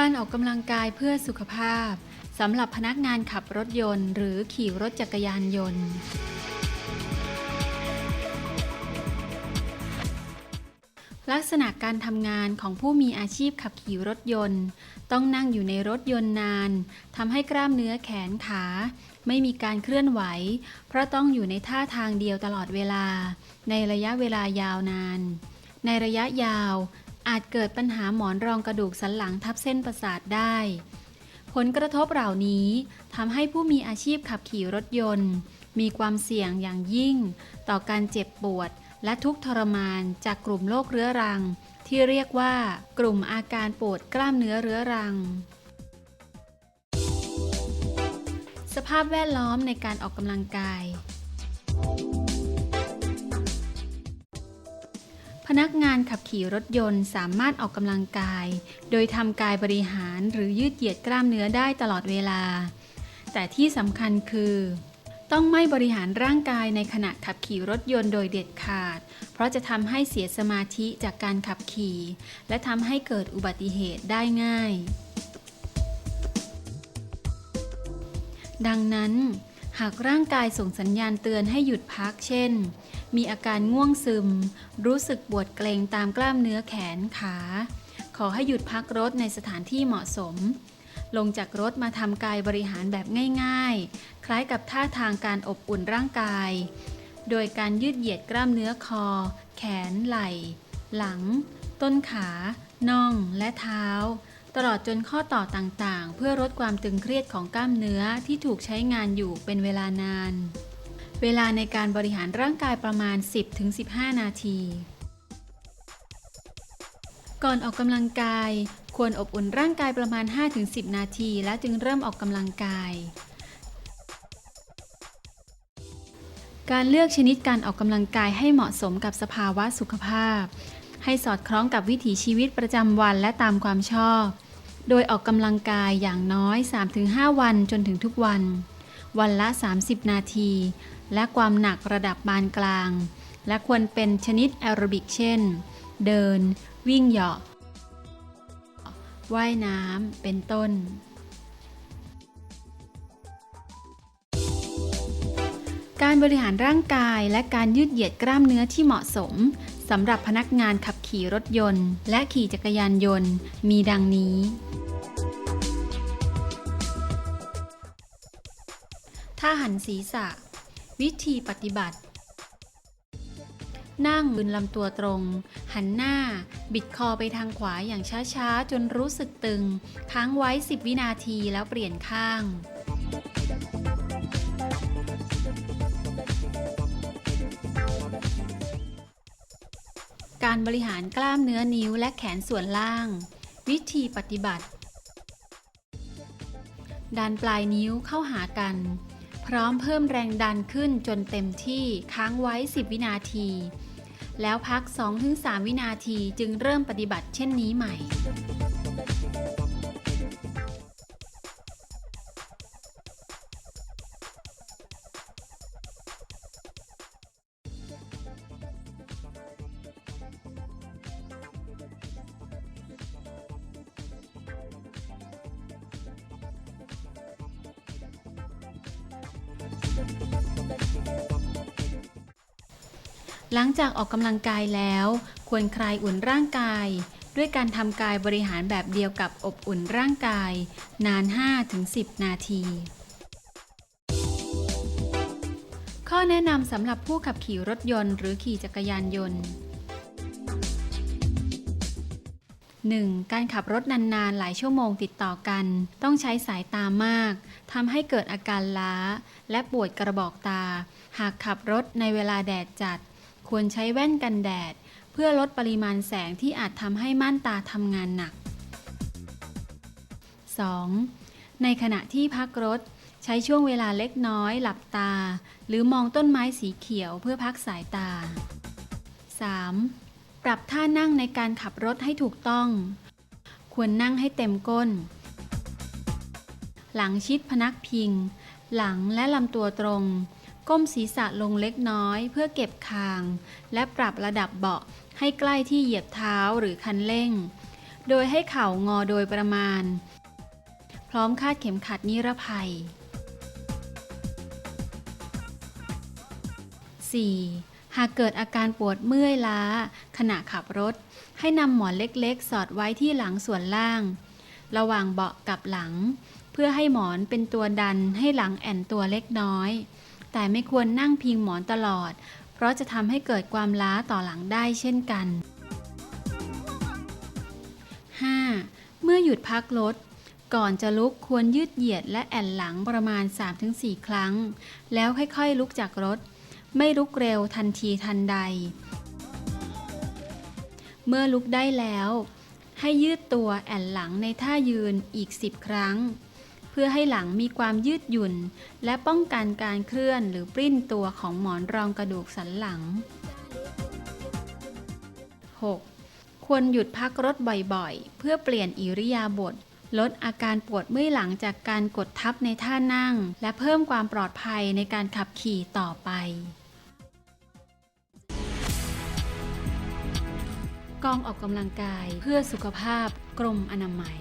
การออกกำลังกายเพื่อสุขภาพสำหรับพนักงานขับรถยนต์ หรือขี่รถจักรยานยนต์ ลักษณะการทำงานของผู้มีอาชีพขับขี่รถยนต์ ต้องนั่งอยู่ในรถยนต์นานทำให้กล้ามเนื้อแขนขา ไม่มีการเคลื่อนไหว เพราะต้องอยู่ในท่าทางเดียวตลอดเวลา ในระยะเวลายาวนาน ในระยะยาว อาจเกิดปัญหาหมอนรองกระดูกสันหลังทับเส้นประสาทได้ ผลกระทบเหล่านี้ทำให้ผู้มีอาชีพขับขี่รถยนต์ มีความเสี่ยงอย่างยิ่ง ต่อการเจ็บปวด และทุกข์ทรมานจากกลุ่มโรคเรื้อรัง ที่เรียกว่า กลุ่มอาการปวดกล้ามเนื้อเรื้อรัง สภาพแวดล้อมในการออกกำลังกาย พนักงานขับขี่รถยนต์สามารถออกกำลังกาย โดยทำกายบริหารหรือยืดเหยียดกล้ามเนื้อได้ตลอดเวลา แต่ที่สำคัญคือ ต้องไม่บริหารร่างกายในขณะขับขี่รถยนต์โดยเด็ดขาด เพราะจะทำให้เสียสมาธิจากการขับขี่ และทำให้เกิดอุบัติเหตุได้ง่าย ดังนั้น หากร่างกายส่งสัญญาณเตือนให้หยุดพักเช่น มีอาการง่วงซึม รู้สึกปวดเกร็งตามกล้ามเนื้อแขนขา ขอให้หยุดพักรถในสถานที่เหมาะสม ลงจากรถมาทำกายบริหารแบบง่ายๆ คล้ายกับท่าทางการอบอุ่นร่างกาย โดยการยืดเหยียดกล้ามเนื้อคอ แขนไหล่ หลัง ต้นขา น่อง และเท้า ตลอดจนข้อต่อต่างๆ เพื่อลดความตึงเครียดของกล้ามเนื้อที่ถูกใช้งานอยู่เป็นเวลานาน เวลาในการบริหารร่างกายประมาณ 10-15 นาที ก่อนออกกำลังกาย ควรอบอุ่นร่างกายประมาณ 5-10 นาที แล้วจึงเริ่มออกกำลังกาย การเลือกชนิดการออกกำลังกายให้เหมาะสมกับสภาวะสุขภาพให้สอดคล้องกับวิถีชีวิตประจำวันและตามความชอบ โดยออกกำลังกายอย่างน้อย 3-5 วันจนถึงทุกวัน วันละ 30 นาที และความหนักระดับปานกลาง และควรเป็นชนิดแอโรบิกเช่น เดิน วิ่งเหยาะว่ายน้ำเป็นต้น การบริหารร่างกายและการยืดเหยียดกล้ามเนื้อที่เหมาะสมสำหรับพนักงานขับขี่รถยนต์ และขี่จักรยานยนต์ มีดังนี้ ท่าหันศีรษะ วิธีปฏิบัติ นั่งยืนลำตัวตรง หันหน้า บิดคอไปทางขวาอย่างช้าๆ จนรู้สึกตึง ค้างไว้ 10 วินาทีแล้วเปลี่ยนข้าง การบริหารกล้ามเนื้อนิ้วและแขนส่วนล่าง วิธีปฏิบัติ ดันปลายนิ้วเข้าหากัน พร้อมเพิ่มแรงดันขึ้นจนเต็มที่ค้างไว้ 10 วินาที แล้วพัก 2-3 วินาทีจึงเริ่มปฏิบัติเช่นนี้ใหม่ หลังจากออกกำลังกายแล้ว ควรคลายอุ่นร่างกาย ด้วยการทำกายบริหารแบบเดียวกับอบอุ่นร่างกาย นาน 5-10 นาที ข้อแนะนำสำหรับผู้ขับขี่รถยนต์หรือขี่จักรยานยนต์ 1. การขับรถนานๆ หลายชั่วโมงติดต่อกัน ต้องใช้สายตามากทำให้เกิดอาการล้า และปวดกระบอกตา หากขับรถในเวลาแดดจัด ควรใช้แว่นกันแดด เพื่อลดปริมาณแสงที่อาจทำให้ม่านตาทำงานหนัก 2. ในขณะที่พักรถ ใช้ช่วงเวลาเล็กน้อย หลับตา หรือมองต้นไม้สีเขียวเพื่อพักสายตา 3. ปรับท่านั่งในการขับรถให้ถูกต้อง ควรนั่งให้เต็มก้น หลังชิดพนักพิง หลังและลำตัวตรง ก้มศีรษะลงเล็กน้อยเพื่อเก็บคาง และปรับระดับเบาะให้ใกล้ที่เหยียบเท้าหรือคันเร่ง โดยให้เข่างอโดยประมาณ พร้อมคาดเข็มขัดนิรภัย 4. หากเกิดอาการปวดเมื่อยล้า ขณะขับรถ ให้นำหมอนเล็กๆ สอดไว้ที่หลังส่วนล่าง ระหว่างเบาะกับหลัง เพื่อให้หมอนเป็นตัวดันให้หลังแอนตัวเล็กน้อย แต่ไม่ควรนั่งพิงหมอนตลอด เพราะจะทำให้เกิดความล้าต่อหลังได้เช่นกัน 5. เมื่อหยุดพักรถก่อนจะลุกควรยืดเหยียดและแอนหลังประมาณ 3-4 ครั้ง แล้วค่อยๆ ลุกจากรถ ไม่ลุกเร็วทันทีทันใด เมื่อลุกได้แล้ว ให้ยืดตัวแอนหลังในท่ายืนอีก 10 ครั้ง เพื่อให้หลังมีความยืดหยุ่น และป้องกันการเคลื่อนหรือปริ้นตัวของหมอนรองกระดูกสันหลัง 6. ควรหยุดพักรถบ่อยๆ เพื่อเปลี่ยนอิริยาบถลดอาการปวดเมื่อยหลังจากการกดทับในท่านั่ง และเพิ่มความปลอดภัยในการขับขี่ต่อไป กองออกกำลังกายเพื่อสุขภาพกรมอนามัย